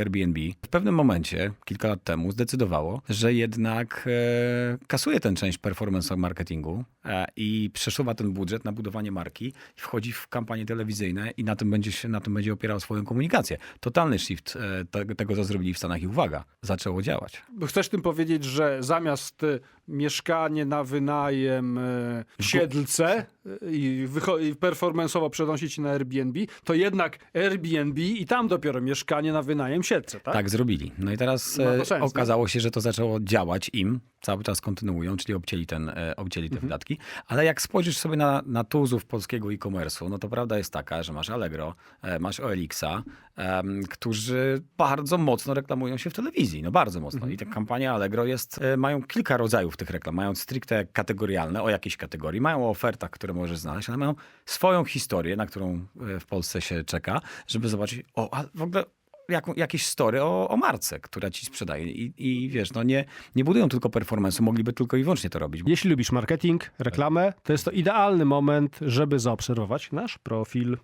Airbnb w pewnym momencie, kilka lat temu, zdecydowało, że jednak e, kasuje tę część performance marketingu e, i przesuwa ten budżet na budowanie marki i wchodzi w kampanie telewizyjne i na tym będzie się, na tym będzie opierał swoją komunikację. Totalny shift e, te, tego, co zrobili w Stanach i uwaga, zaczęło działać. Chcesz tym powiedzieć, że zamiast mieszkanie na wynajem e, w Siedlce i, wycho- i performanceowo przenosić na Airbnb, to jednak Airbnb i tam dopiero mieszkanie na wynajem Siedlce, tak? Tak, zrobili. No i teraz Ma to e, sens, okazało się, że to zaczęło działać im. Cały czas kontynuują, czyli obcięli, ten, e, obcięli te wydatki. Ale jak spojrzysz sobie na, na tuzów polskiego e-commerce'u, no to prawda jest taka, że masz Allegro, e, masz OLX-a, em, którzy bardzo mocno reklamują się w telewizji. No bardzo mocno. I ta kampania Allegro jest, e, mają kilka rodzajów tych reklam. Mają stricte kategorialne, o jakiejś kategorii. Mają o ofertach, które możesz znaleźć, ale mają swoją historię, na którą e, w Polsce się czeka, żeby zobaczyć, o, a w ogóle jaką, jakieś story o, o marce, która ci sprzedaje. I, i wiesz, no nie, nie budują tylko performance'u, mogliby tylko i wyłącznie to robić. Jeśli lubisz marketing, reklamę, to jest to idealny moment, żeby zaobserwować nasz profil.